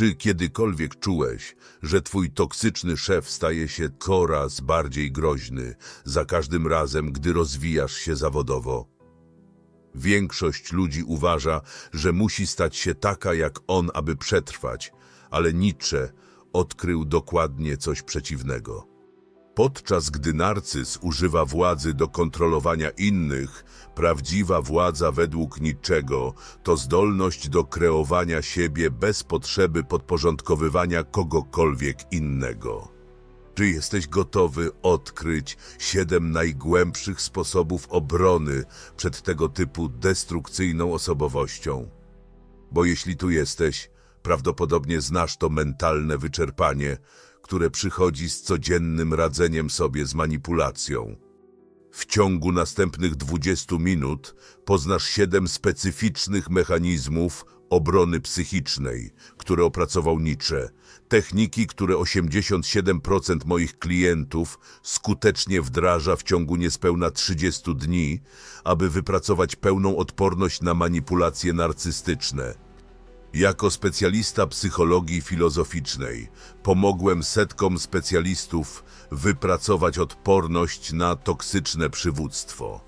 Czy kiedykolwiek czułeś, że twój toksyczny szef staje się coraz bardziej groźny za każdym razem, gdy rozwijasz się zawodowo? Większość ludzi uważa, że musi stać się taka jak on, aby przetrwać, ale Nietzsche odkrył dokładnie coś przeciwnego. Podczas gdy narcyz używa władzy do kontrolowania innych, prawdziwa władza według Nietzschego to zdolność do kreowania siebie bez potrzeby podporządkowywania kogokolwiek innego. Czy jesteś gotowy odkryć siedem najgłębszych sposobów obrony przed tego typu destrukcyjną osobowością? Bo jeśli tu jesteś, prawdopodobnie znasz to mentalne wyczerpanie, które przychodzi z codziennym radzeniem sobie z manipulacją. W ciągu następnych 20 minut poznasz siedem specyficznych mechanizmów obrony psychicznej, które opracował Nietzsche. Techniki, które 87% moich klientów skutecznie wdraża w ciągu niespełna 30 dni, aby wypracować pełną odporność na manipulacje narcystyczne. Jako specjalista psychologii filozoficznej pomogłem setkom specjalistów wypracować odporność na toksyczne przywództwo.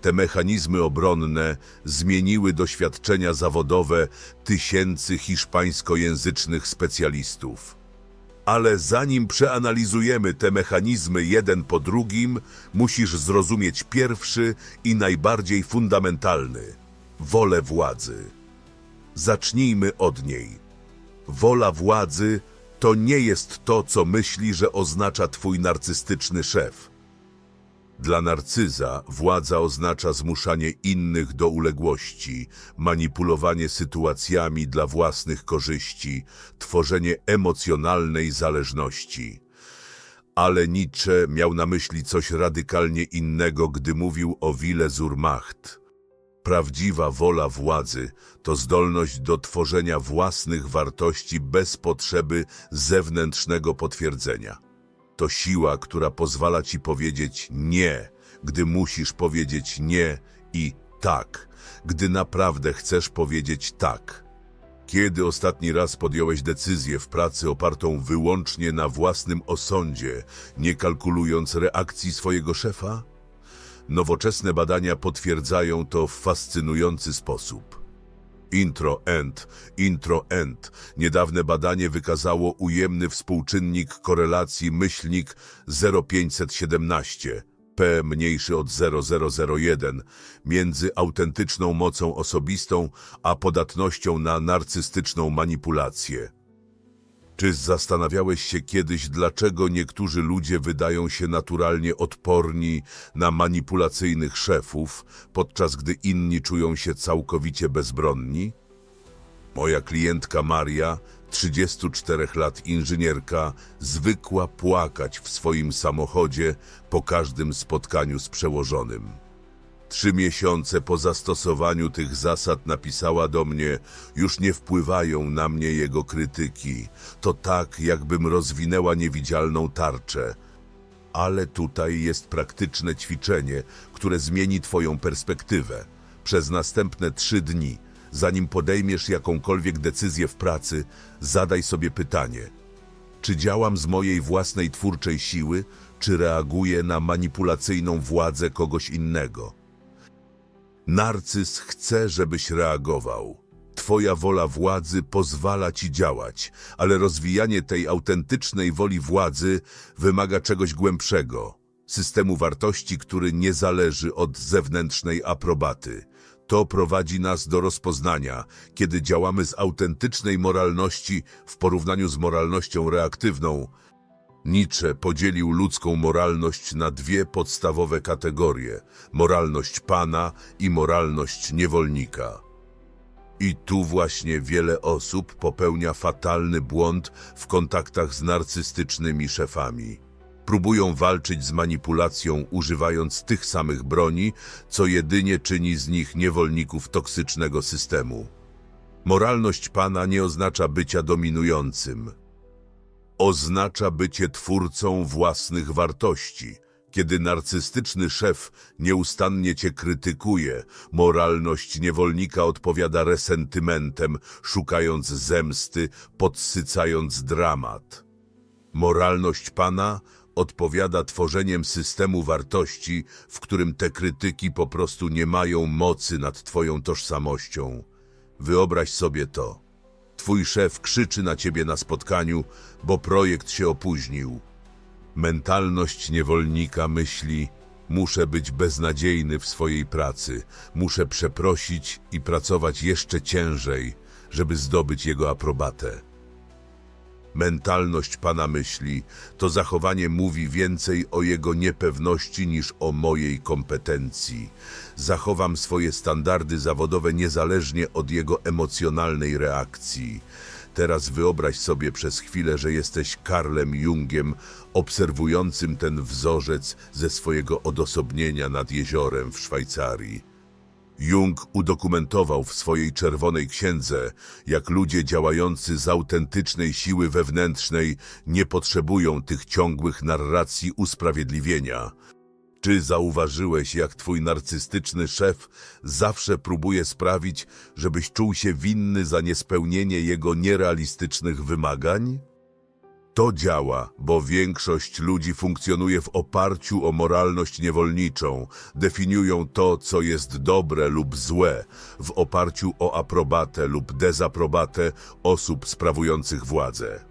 Te mechanizmy obronne zmieniły doświadczenia zawodowe tysięcy hiszpańskojęzycznych specjalistów. Ale zanim przeanalizujemy te mechanizmy jeden po drugim, musisz zrozumieć pierwszy i najbardziej fundamentalny wolę władzy. Zacznijmy od niej. Wola władzy to nie jest to, co myśli, że oznacza twój narcystyczny szef. Dla narcyza władza oznacza zmuszanie innych do uległości, manipulowanie sytuacjami dla własnych korzyści, tworzenie emocjonalnej zależności. Ale Nietzsche miał na myśli coś radykalnie innego, gdy mówił o Wille zur Macht. Prawdziwa wola władzy to zdolność do tworzenia własnych wartości bez potrzeby zewnętrznego potwierdzenia. To siła, która pozwala ci powiedzieć nie, gdy musisz powiedzieć nie i tak, gdy naprawdę chcesz powiedzieć tak. Kiedy ostatni raz podjąłeś decyzję w pracy opartą wyłącznie na własnym osądzie, nie kalkulując reakcji swojego szefa? Nowoczesne badania potwierdzają to w fascynujący sposób. Intro end, intro end. Niedawne badanie wykazało ujemny współczynnik korelacji myślnik 0517, P mniejszy od 0001, między autentyczną mocą osobistą a podatnością na narcystyczną manipulację. Czy zastanawiałeś się kiedyś, dlaczego niektórzy ludzie wydają się naturalnie odporni na manipulacyjnych szefów, podczas gdy inni czują się całkowicie bezbronni? Moja klientka Maria, 34 lat inżynierka, zwykła płakać w swoim samochodzie po każdym spotkaniu z przełożonym. Trzy miesiące po zastosowaniu tych zasad napisała do mnie, już nie wpływają na mnie jego krytyki. To tak, jakbym rozwinęła niewidzialną tarczę. Ale tutaj jest praktyczne ćwiczenie, które zmieni Twoją perspektywę. Przez następne trzy dni, zanim podejmiesz jakąkolwiek decyzję w pracy, zadaj sobie pytanie: czy działam z mojej własnej twórczej siły, czy reaguję na manipulacyjną władzę kogoś innego? Narcyz chce, żebyś reagował. Twoja wola władzy pozwala ci działać, ale rozwijanie tej autentycznej woli władzy wymaga czegoś głębszego systemu wartości, który nie zależy od zewnętrznej aprobaty. To prowadzi nas do rozpoznania, kiedy działamy z autentycznej moralności w porównaniu z moralnością reaktywną. Nietzsche podzielił ludzką moralność na dwie podstawowe kategorie: moralność pana i moralność niewolnika. I tu właśnie wiele osób popełnia fatalny błąd w kontaktach z narcystycznymi szefami. Próbują walczyć z manipulacją, używając tych samych broni, co jedynie czyni z nich niewolników toksycznego systemu. Moralność pana nie oznacza bycia dominującym oznacza bycie twórcą własnych wartości. Kiedy narcystyczny szef nieustannie cię krytykuje, moralność niewolnika odpowiada resentymentem, szukając zemsty, podsycając dramat. Moralność pana odpowiada tworzeniem systemu wartości, w którym te krytyki po prostu nie mają mocy nad twoją tożsamością. Wyobraź sobie to. Twój szef krzyczy na ciebie na spotkaniu, bo projekt się opóźnił. Mentalność niewolnika myśli: Muszę być beznadziejny w swojej pracy, muszę przeprosić i pracować jeszcze ciężej, żeby zdobyć jego aprobatę. Mentalność pana myśli to zachowanie mówi więcej o jego niepewności niż o mojej kompetencji. Zachowam swoje standardy zawodowe niezależnie od jego emocjonalnej reakcji. Teraz wyobraź sobie przez chwilę, że jesteś Karlem Jungiem, obserwującym ten wzorzec ze swojego odosobnienia nad jeziorem w Szwajcarii. Jung udokumentował w swojej czerwonej księdze, jak ludzie działający z autentycznej siły wewnętrznej nie potrzebują tych ciągłych narracji usprawiedliwienia. Czy zauważyłeś, jak twój narcystyczny szef zawsze próbuje sprawić, żebyś czuł się winny za niespełnienie jego nierealistycznych wymagań? To działa, bo większość ludzi funkcjonuje w oparciu o moralność niewolniczą, definiują to, co jest dobre lub złe, w oparciu o aprobatę lub dezaprobatę osób sprawujących władzę.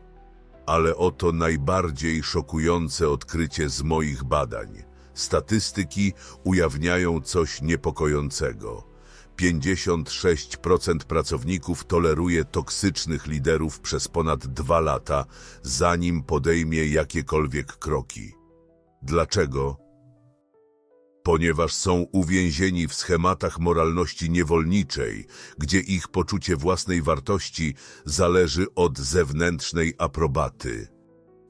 Ale oto najbardziej szokujące odkrycie z moich badań. Statystyki ujawniają coś niepokojącego. 56% pracowników toleruje toksycznych liderów przez ponad dwa lata, zanim podejmie jakiekolwiek kroki. Dlaczego? Ponieważ są uwięzieni w schematach moralności niewolniczej, gdzie ich poczucie własnej wartości zależy od zewnętrznej aprobaty.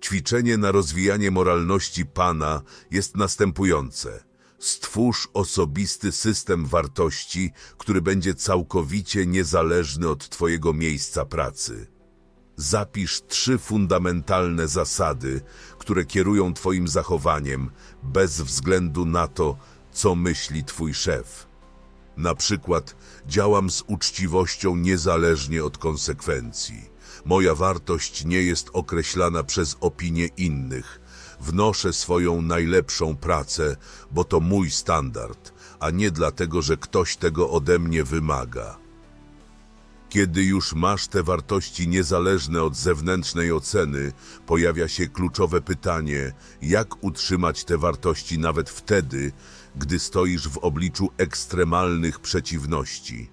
Ćwiczenie na rozwijanie moralności Pana jest następujące. Stwórz osobisty system wartości, który będzie całkowicie niezależny od Twojego miejsca pracy. Zapisz trzy fundamentalne zasady, które kierują Twoim zachowaniem bez względu na to, co myśli Twój szef. Na przykład działam z uczciwością niezależnie od konsekwencji. Moja wartość nie jest określana przez opinie innych. Wnoszę swoją najlepszą pracę, bo to mój standard, a nie dlatego, że ktoś tego ode mnie wymaga. Kiedy już masz te wartości niezależne od zewnętrznej oceny, pojawia się kluczowe pytanie, jak utrzymać te wartości nawet wtedy, gdy stoisz w obliczu ekstremalnych przeciwności.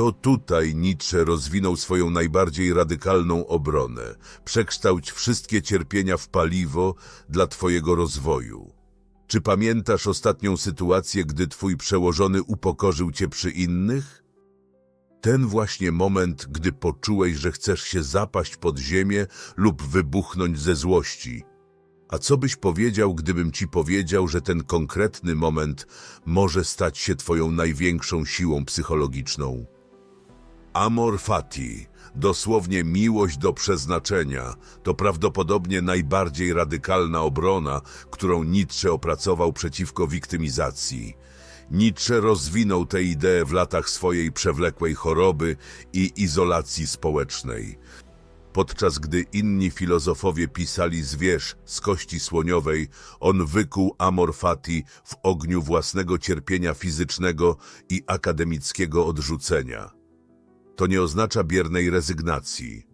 To tutaj Nietzsche rozwinął swoją najbardziej radykalną obronę. Przekształć wszystkie cierpienia w paliwo dla Twojego rozwoju. Czy pamiętasz ostatnią sytuację, gdy Twój przełożony upokorzył Cię przy innych? Ten właśnie moment, gdy poczułeś, że chcesz się zapaść pod ziemię lub wybuchnąć ze złości. A co byś powiedział, gdybym ci powiedział, że ten konkretny moment może stać się Twoją największą siłą psychologiczną? Amor fati, dosłownie miłość do przeznaczenia, to prawdopodobnie najbardziej radykalna obrona, którą Nietzsche opracował przeciwko wiktymizacji. Nietzsche rozwinął tę ideę w latach swojej przewlekłej choroby i izolacji społecznej. Podczas gdy inni filozofowie pisali zwierz z kości słoniowej, on wykuł amor fati w ogniu własnego cierpienia fizycznego i akademickiego odrzucenia. To nie oznacza biernej rezygnacji.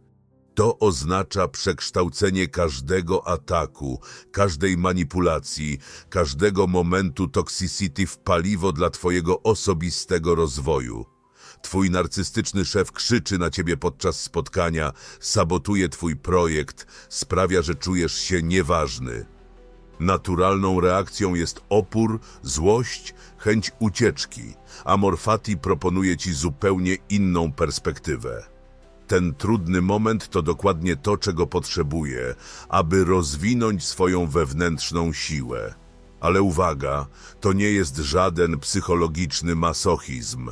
To oznacza przekształcenie każdego ataku, każdej manipulacji, każdego momentu toxicity w paliwo dla Twojego osobistego rozwoju. Twój narcystyczny szef krzyczy na ciebie podczas spotkania, sabotuje twój projekt, sprawia, że czujesz się nieważny. Naturalną reakcją jest opór, złość, chęć ucieczki, a Morfati proponuje ci zupełnie inną perspektywę. Ten trudny moment to dokładnie to, czego potrzebuje, aby rozwinąć swoją wewnętrzną siłę. Ale uwaga, to nie jest żaden psychologiczny masochizm.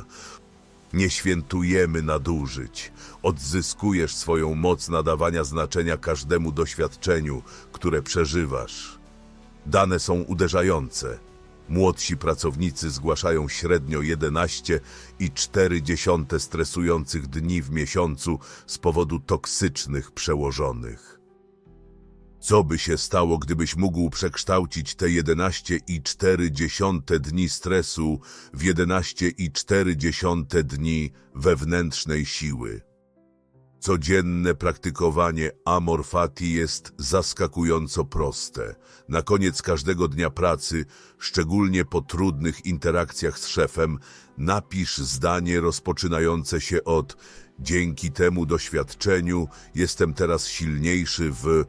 Nie świętujemy nadużyć. Odzyskujesz swoją moc nadawania znaczenia każdemu doświadczeniu, które przeżywasz. Dane są uderzające. Młodsi pracownicy zgłaszają średnio 11,4 stresujących dni w miesiącu z powodu toksycznych przełożonych. Co by się stało, gdybyś mógł przekształcić te 11,4 dni stresu w 11,4 dni wewnętrznej siły? Codzienne praktykowanie Amor Fati jest zaskakująco proste. Na koniec każdego dnia pracy, szczególnie po trudnych interakcjach z szefem, napisz zdanie rozpoczynające się od Dzięki temu doświadczeniu jestem teraz silniejszy w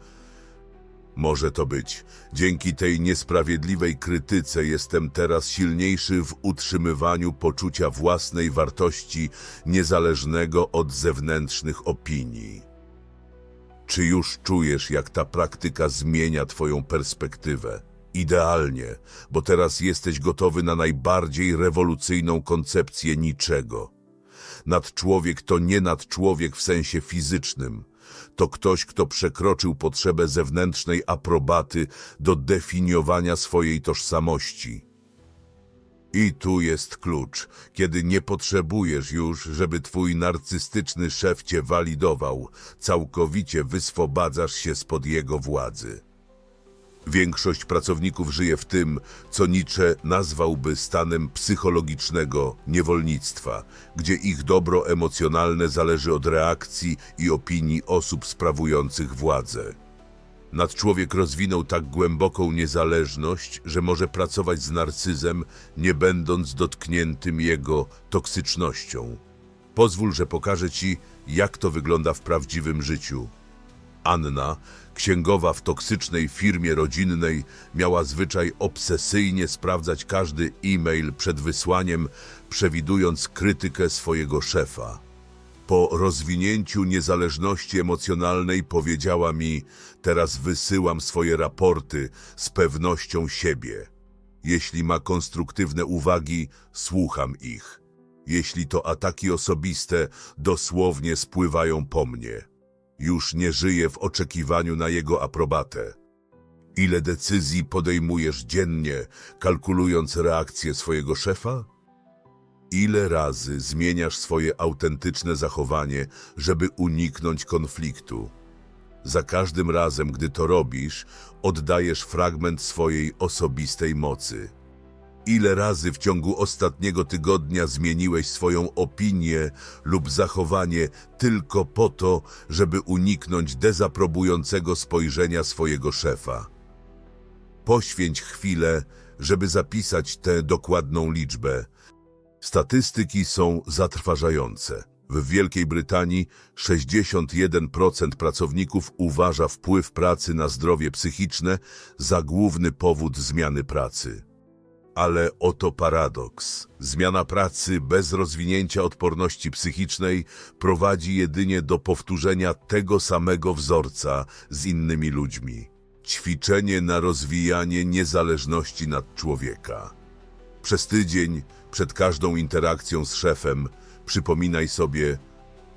może to być. Dzięki tej niesprawiedliwej krytyce jestem teraz silniejszy w utrzymywaniu poczucia własnej wartości niezależnego od zewnętrznych opinii. Czy już czujesz, jak ta praktyka zmienia Twoją perspektywę? Idealnie, bo teraz jesteś gotowy na najbardziej rewolucyjną koncepcję niczego. Nadczłowiek to nie nadczłowiek w sensie fizycznym. To ktoś, kto przekroczył potrzebę zewnętrznej aprobaty do definiowania swojej tożsamości. I tu jest klucz, kiedy nie potrzebujesz już, żeby twój narcystyczny szef cię walidował, całkowicie wyswobadzasz się spod jego władzy. Większość pracowników żyje w tym, co Nietzsche nazwałby stanem psychologicznego niewolnictwa, gdzie ich dobro emocjonalne zależy od reakcji i opinii osób sprawujących władzę. Nadczłowiek rozwinął tak głęboką niezależność, że może pracować z narcyzem, nie będąc dotkniętym jego toksycznością. Pozwól, że pokażę ci, jak to wygląda w prawdziwym życiu. Anna, księgowa w toksycznej firmie rodzinnej, miała zwyczaj obsesyjnie sprawdzać każdy e-mail przed wysłaniem, przewidując krytykę swojego szefa. Po rozwinięciu niezależności emocjonalnej powiedziała mi: Teraz wysyłam swoje raporty z pewnością siebie. Jeśli ma konstruktywne uwagi, słucham ich. Jeśli to ataki osobiste, dosłownie spływają po mnie. Już nie żyję w oczekiwaniu na jego aprobatę. Ile decyzji podejmujesz dziennie, kalkulując reakcję swojego szefa? Ile razy zmieniasz swoje autentyczne zachowanie, żeby uniknąć konfliktu? Za każdym razem, gdy to robisz, oddajesz fragment swojej osobistej mocy. Ile razy w ciągu ostatniego tygodnia zmieniłeś swoją opinię lub zachowanie tylko po to, żeby uniknąć dezaprobującego spojrzenia swojego szefa? Poświęć chwilę, żeby zapisać tę dokładną liczbę. Statystyki są zatrważające. W Wielkiej Brytanii 61% pracowników uważa wpływ pracy na zdrowie psychiczne za główny powód zmiany pracy. Ale oto paradoks. Zmiana pracy bez rozwinięcia odporności psychicznej prowadzi jedynie do powtórzenia tego samego wzorca z innymi ludźmi. Ćwiczenie na rozwijanie niezależności nad człowieka. Przez tydzień, przed każdą interakcją z szefem, przypominaj sobie,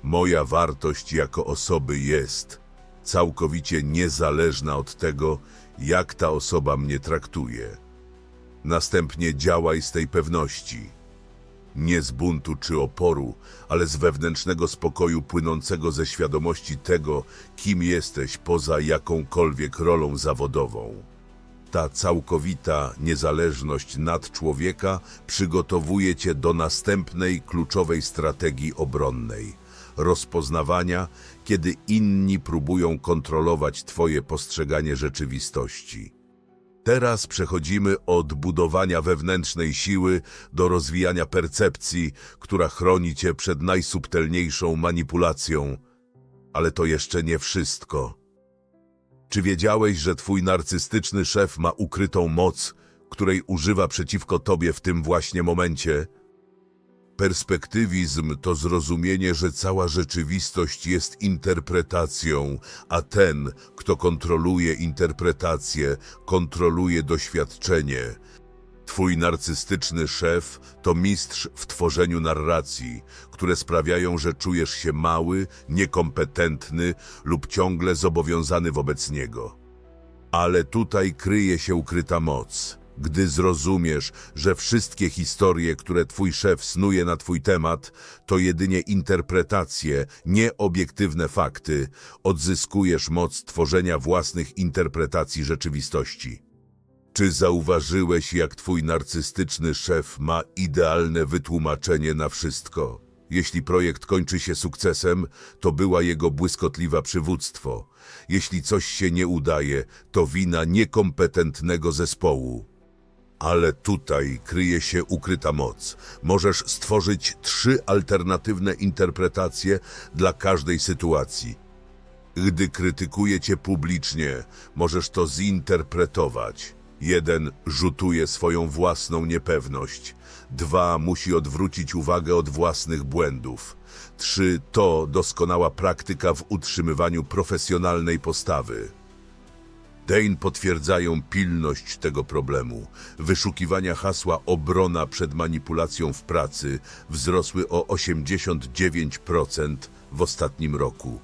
moja wartość jako osoby jest całkowicie niezależna od tego, jak ta osoba mnie traktuje. Następnie działaj z tej pewności. Nie z buntu czy oporu, ale z wewnętrznego spokoju płynącego ze świadomości tego, kim jesteś poza jakąkolwiek rolą zawodową. Ta całkowita niezależność nad człowieka przygotowuje cię do następnej kluczowej strategii obronnej rozpoznawania, kiedy inni próbują kontrolować Twoje postrzeganie rzeczywistości. Teraz przechodzimy od budowania wewnętrznej siły do rozwijania percepcji, która chroni cię przed najsubtelniejszą manipulacją. Ale to jeszcze nie wszystko. Czy wiedziałeś, że twój narcystyczny szef ma ukrytą moc, której używa przeciwko tobie w tym właśnie momencie? Perspektywizm to zrozumienie, że cała rzeczywistość jest interpretacją, a ten, kto kontroluje interpretację, kontroluje doświadczenie. Twój narcystyczny szef to mistrz w tworzeniu narracji, które sprawiają, że czujesz się mały, niekompetentny lub ciągle zobowiązany wobec niego. Ale tutaj kryje się ukryta moc. Gdy zrozumiesz, że wszystkie historie, które twój szef snuje na twój temat, to jedynie interpretacje, nie obiektywne fakty, odzyskujesz moc tworzenia własnych interpretacji rzeczywistości. Czy zauważyłeś, jak twój narcystyczny szef ma idealne wytłumaczenie na wszystko? Jeśli projekt kończy się sukcesem, to była jego błyskotliwa przywództwo. Jeśli coś się nie udaje, to wina niekompetentnego zespołu. Ale tutaj kryje się ukryta moc. Możesz stworzyć trzy alternatywne interpretacje dla każdej sytuacji. Gdy krytykuje cię publicznie, możesz to zinterpretować. Jeden rzutuje swoją własną niepewność. Dwa musi odwrócić uwagę od własnych błędów. Trzy to doskonała praktyka w utrzymywaniu profesjonalnej postawy. Dane potwierdzają pilność tego problemu. Wyszukiwania hasła obrona przed manipulacją w pracy wzrosły o 89% w ostatnim roku.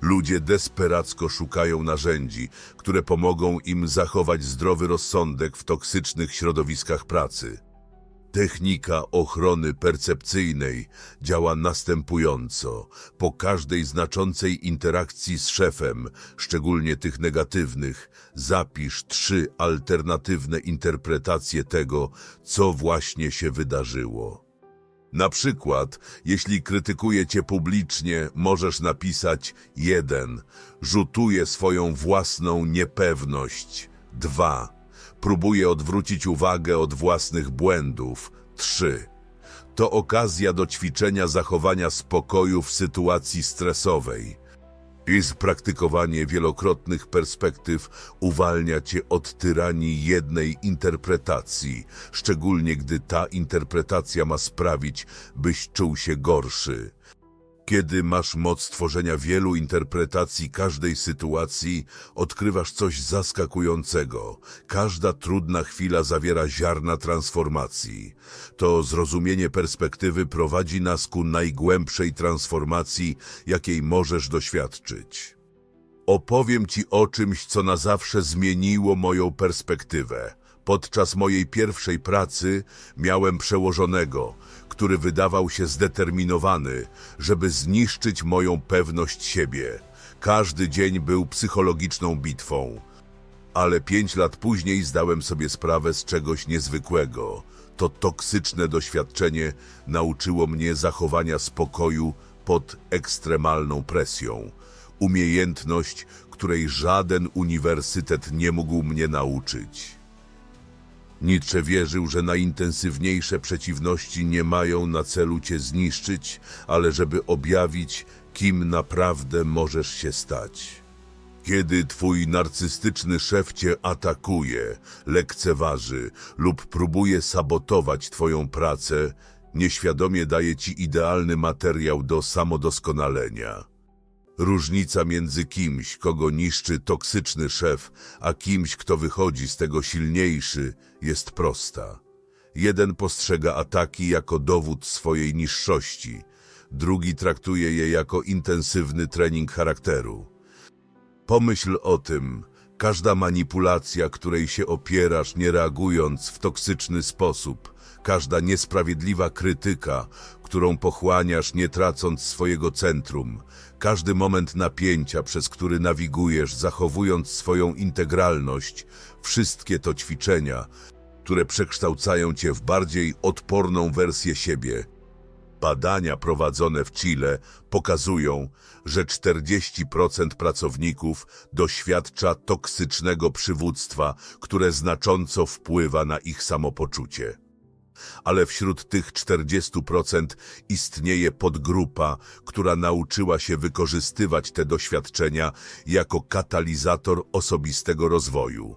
Ludzie desperacko szukają narzędzi, które pomogą im zachować zdrowy rozsądek w toksycznych środowiskach pracy. Technika ochrony percepcyjnej działa następująco. Po każdej znaczącej interakcji z szefem, szczególnie tych negatywnych, zapisz trzy alternatywne interpretacje tego, co właśnie się wydarzyło. Na przykład, jeśli krytykuje cię publicznie, możesz napisać 1. Rzutuje swoją własną niepewność. 2. Próbuje odwrócić uwagę od własnych błędów. 3. To okazja do ćwiczenia zachowania spokoju w sytuacji stresowej. I praktykowanie wielokrotnych perspektyw uwalnia cię od tyranii jednej interpretacji, szczególnie gdy ta interpretacja ma sprawić, byś czuł się gorszy. Kiedy masz moc tworzenia wielu interpretacji każdej sytuacji, odkrywasz coś zaskakującego. Każda trudna chwila zawiera ziarna transformacji. To zrozumienie perspektywy prowadzi nas ku najgłębszej transformacji, jakiej możesz doświadczyć. Opowiem ci o czymś, co na zawsze zmieniło moją perspektywę. Podczas mojej pierwszej pracy miałem przełożonego, który wydawał się zdeterminowany, żeby zniszczyć moją pewność siebie. Każdy dzień był psychologiczną bitwą. Ale pięć lat później zdałem sobie sprawę z czegoś niezwykłego. To toksyczne doświadczenie nauczyło mnie zachowania spokoju pod ekstremalną presją. Umiejętność, której żaden uniwersytet nie mógł mnie nauczyć. Nietzsche wierzył, że najintensywniejsze przeciwności nie mają na celu cię zniszczyć, ale żeby objawić, kim naprawdę możesz się stać. Kiedy twój narcystyczny szef cię atakuje, lekceważy lub próbuje sabotować twoją pracę, nieświadomie daje ci idealny materiał do samodoskonalenia. Różnica między kimś, kogo niszczy toksyczny szef, a kimś, kto wychodzi z tego silniejszy, jest prosta. Jeden postrzega ataki jako dowód swojej niższości, drugi traktuje je jako intensywny trening charakteru. Pomyśl o tym, każda manipulacja, której się opierasz, nie reagując w toksyczny sposób, każda niesprawiedliwa krytyka, którą pochłaniasz, nie tracąc swojego centrum, każdy moment napięcia, przez który nawigujesz, zachowując swoją integralność, wszystkie to ćwiczenia, które przekształcają cię w bardziej odporną wersję siebie. Badania prowadzone w Chile pokazują, że 40% pracowników doświadcza toksycznego przywództwa, które znacząco wpływa na ich samopoczucie ale wśród tych 40% istnieje podgrupa, która nauczyła się wykorzystywać te doświadczenia jako katalizator osobistego rozwoju.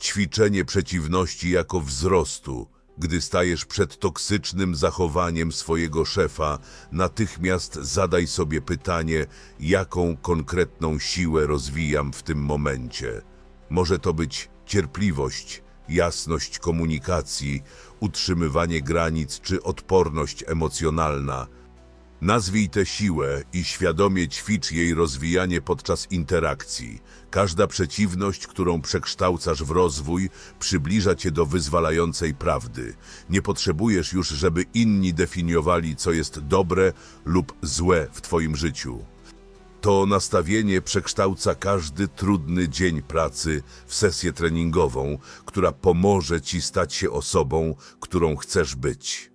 Ćwiczenie przeciwności jako wzrostu, gdy stajesz przed toksycznym zachowaniem swojego szefa, natychmiast zadaj sobie pytanie, jaką konkretną siłę rozwijam w tym momencie. Może to być cierpliwość, jasność komunikacji, utrzymywanie granic czy odporność emocjonalna. Nazwij tę siłę i świadomie ćwicz jej rozwijanie podczas interakcji. Każda przeciwność, którą przekształcasz w rozwój, przybliża cię do wyzwalającej prawdy. Nie potrzebujesz już, żeby inni definiowali, co jest dobre lub złe w twoim życiu. To nastawienie przekształca każdy trudny dzień pracy w sesję treningową, która pomoże ci stać się osobą, którą chcesz być.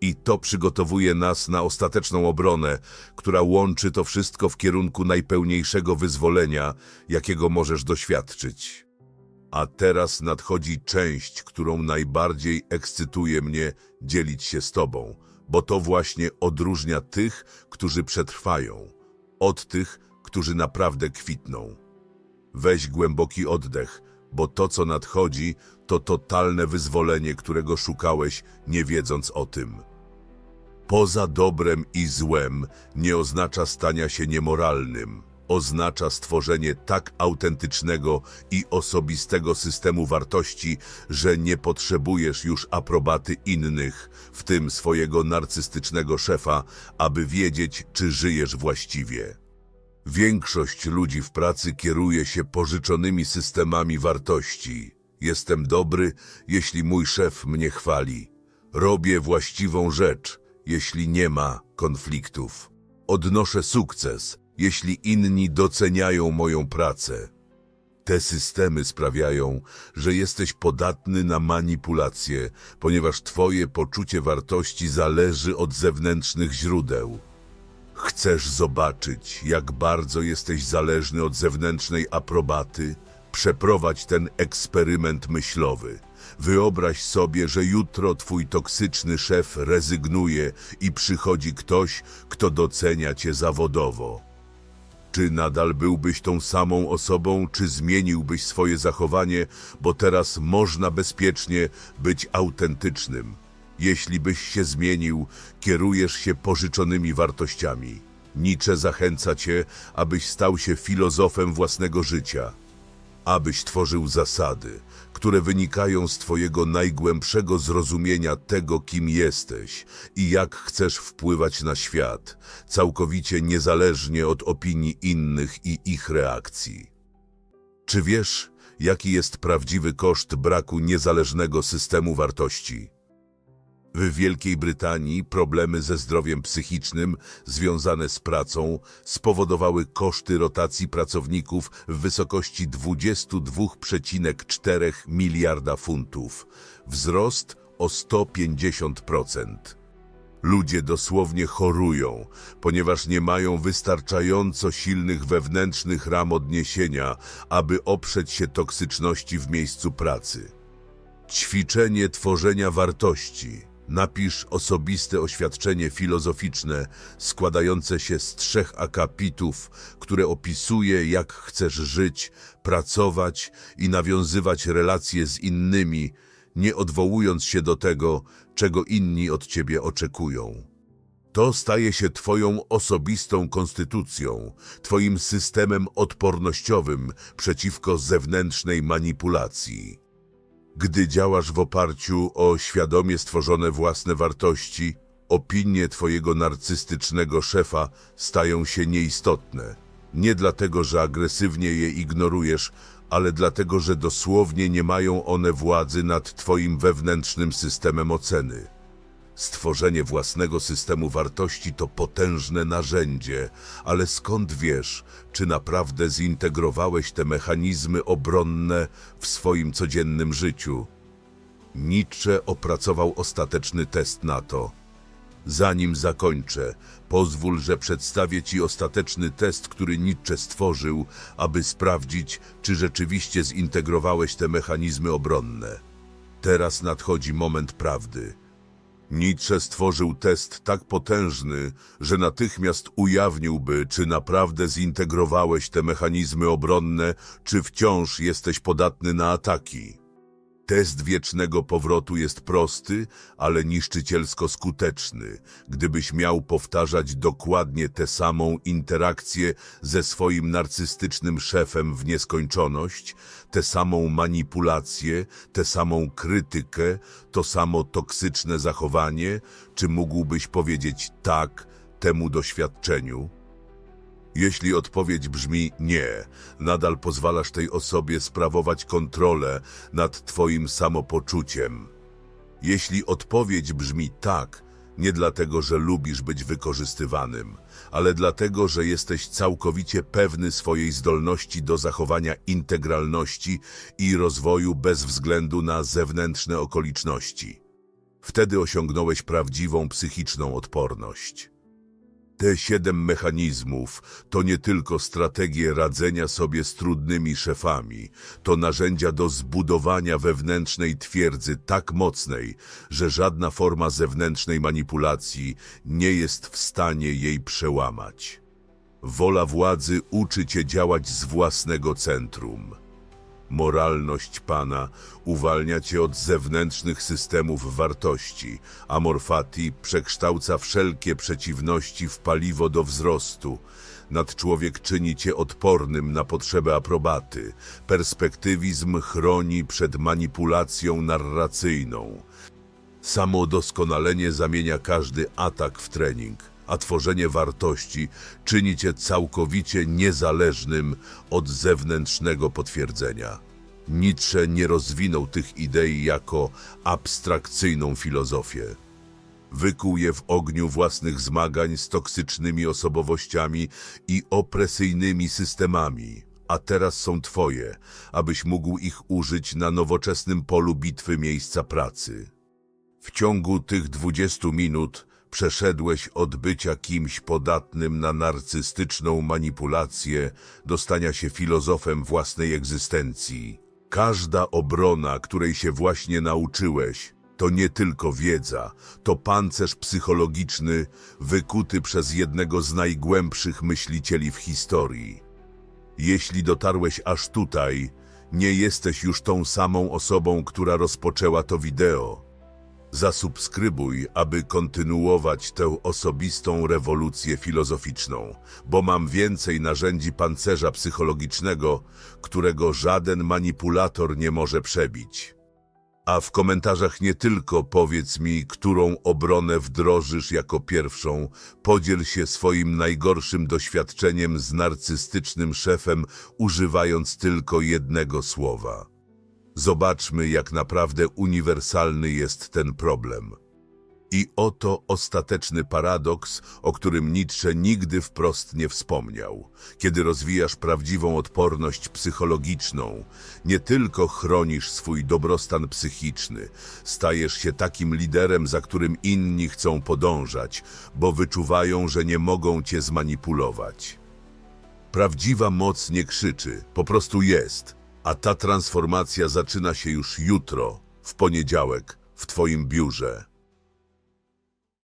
I to przygotowuje nas na ostateczną obronę, która łączy to wszystko w kierunku najpełniejszego wyzwolenia, jakiego możesz doświadczyć. A teraz nadchodzi część, którą najbardziej ekscytuje mnie dzielić się z Tobą, bo to właśnie odróżnia tych, którzy przetrwają, od tych, którzy naprawdę kwitną. Weź głęboki oddech, bo to, co nadchodzi, to totalne wyzwolenie, którego szukałeś, nie wiedząc o tym. Poza dobrem i złem nie oznacza stania się niemoralnym. Oznacza stworzenie tak autentycznego i osobistego systemu wartości, że nie potrzebujesz już aprobaty innych, w tym swojego narcystycznego szefa, aby wiedzieć, czy żyjesz właściwie. Większość ludzi w pracy kieruje się pożyczonymi systemami wartości. Jestem dobry, jeśli mój szef mnie chwali. Robię właściwą rzecz, jeśli nie ma konfliktów. Odnoszę sukces, jeśli inni doceniają moją pracę. Te systemy sprawiają, że jesteś podatny na manipulacje, ponieważ twoje poczucie wartości zależy od zewnętrznych źródeł. Chcesz zobaczyć, jak bardzo jesteś zależny od zewnętrznej aprobaty? Przeprowadź ten eksperyment myślowy. Wyobraź sobie, że jutro twój toksyczny szef rezygnuje i przychodzi ktoś, kto docenia cię zawodowo. Czy nadal byłbyś tą samą osobą, czy zmieniłbyś swoje zachowanie, bo teraz można bezpiecznie być autentycznym? Jeśli byś się zmienił, kierujesz się pożyczonymi wartościami. Nietzsche zachęca cię, abyś stał się filozofem własnego życia, abyś tworzył zasady, które wynikają z twojego najgłębszego zrozumienia tego, kim jesteś i jak chcesz wpływać na świat, całkowicie niezależnie od opinii innych i ich reakcji. Czy wiesz, jaki jest prawdziwy koszt braku niezależnego systemu wartości? W Wielkiej Brytanii problemy ze zdrowiem psychicznym związane z pracą spowodowały koszty rotacji pracowników w wysokości 22,4 miliarda funtów, wzrost o 150%. Ludzie dosłownie chorują, ponieważ nie mają wystarczająco silnych wewnętrznych ram odniesienia, aby oprzeć się toksyczności w miejscu pracy. Ćwiczenie tworzenia wartości. Napisz osobiste oświadczenie filozoficzne składające się z trzech akapitów, które opisuje, jak chcesz żyć, pracować i nawiązywać relacje z innymi, nie odwołując się do tego, czego inni od ciebie oczekują. To staje się Twoją osobistą konstytucją, Twoim systemem odpornościowym przeciwko zewnętrznej manipulacji. Gdy działasz w oparciu o świadomie stworzone własne wartości, opinie twojego narcystycznego szefa stają się nieistotne. Nie dlatego, że agresywnie je ignorujesz, ale dlatego, że dosłownie nie mają one władzy nad twoim wewnętrznym systemem oceny. Stworzenie własnego systemu wartości to potężne narzędzie, ale skąd wiesz, czy naprawdę zintegrowałeś te mechanizmy obronne w swoim codziennym życiu? Nietzsche opracował ostateczny test na to. Zanim zakończę, pozwól, że przedstawię Ci ostateczny test, który Nietzsche stworzył, aby sprawdzić, czy rzeczywiście zintegrowałeś te mechanizmy obronne. Teraz nadchodzi moment prawdy. Nietzsche stworzył test tak potężny, że natychmiast ujawniłby, czy naprawdę zintegrowałeś te mechanizmy obronne, czy wciąż jesteś podatny na ataki. Test wiecznego powrotu jest prosty, ale niszczycielsko skuteczny. Gdybyś miał powtarzać dokładnie tę samą interakcję ze swoim narcystycznym szefem w nieskończoność, tę samą manipulację, tę samą krytykę, to samo toksyczne zachowanie, czy mógłbyś powiedzieć tak, temu doświadczeniu? Jeśli odpowiedź brzmi nie, nadal pozwalasz tej osobie sprawować kontrolę nad Twoim samopoczuciem. Jeśli odpowiedź brzmi tak, nie dlatego, że lubisz być wykorzystywanym, ale dlatego, że jesteś całkowicie pewny swojej zdolności do zachowania integralności i rozwoju bez względu na zewnętrzne okoliczności. Wtedy osiągnąłeś prawdziwą psychiczną odporność. Te siedem mechanizmów to nie tylko strategie radzenia sobie z trudnymi szefami, to narzędzia do zbudowania wewnętrznej twierdzy tak mocnej, że żadna forma zewnętrznej manipulacji nie jest w stanie jej przełamać. Wola władzy uczy cię działać z własnego centrum. Moralność Pana uwalnia cię od zewnętrznych systemów wartości, a Morfati przekształca wszelkie przeciwności w paliwo do wzrostu. Nadczłowiek czyni cię odpornym na potrzebę aprobaty. Perspektywizm chroni przed manipulacją narracyjną. Samodoskonalenie zamienia każdy atak w trening, a tworzenie wartości czyni cię całkowicie niezależnym od zewnętrznego potwierdzenia. Nietzsche nie rozwinął tych idei jako abstrakcyjną filozofię. Wykuł je w ogniu własnych zmagań z toksycznymi osobowościami i opresyjnymi systemami, a teraz są twoje, abyś mógł ich użyć na nowoczesnym polu bitwy miejsca pracy. W ciągu tych 20 minut przeszedłeś od bycia kimś podatnym na narcystyczną manipulację do stania się filozofem własnej egzystencji. Każda obrona, której się właśnie nauczyłeś, to nie tylko wiedza, to pancerz psychologiczny wykuty przez jednego z najgłębszych myślicieli w historii. Jeśli dotarłeś aż tutaj, nie jesteś już tą samą osobą, która rozpoczęła to wideo. Zasubskrybuj, aby kontynuować tę osobistą rewolucję filozoficzną, bo mam więcej narzędzi pancerza psychologicznego, którego żaden manipulator nie może przebić. A w komentarzach nie tylko powiedz mi, którą obronę wdrożysz jako pierwszą, podziel się swoim najgorszym doświadczeniem z narcystycznym szefem, używając tylko jednego słowa. Zobaczmy, jak naprawdę uniwersalny jest ten problem. I oto ostateczny paradoks, o którym Nietzsche nigdy wprost nie wspomniał. Kiedy rozwijasz prawdziwą odporność psychologiczną, nie tylko chronisz swój dobrostan psychiczny, stajesz się takim liderem, za którym inni chcą podążać, bo wyczuwają, że nie mogą cię zmanipulować. Prawdziwa moc nie krzyczy, po prostu jest, a ta transformacja zaczyna się już jutro, w poniedziałek, w Twoim biurze.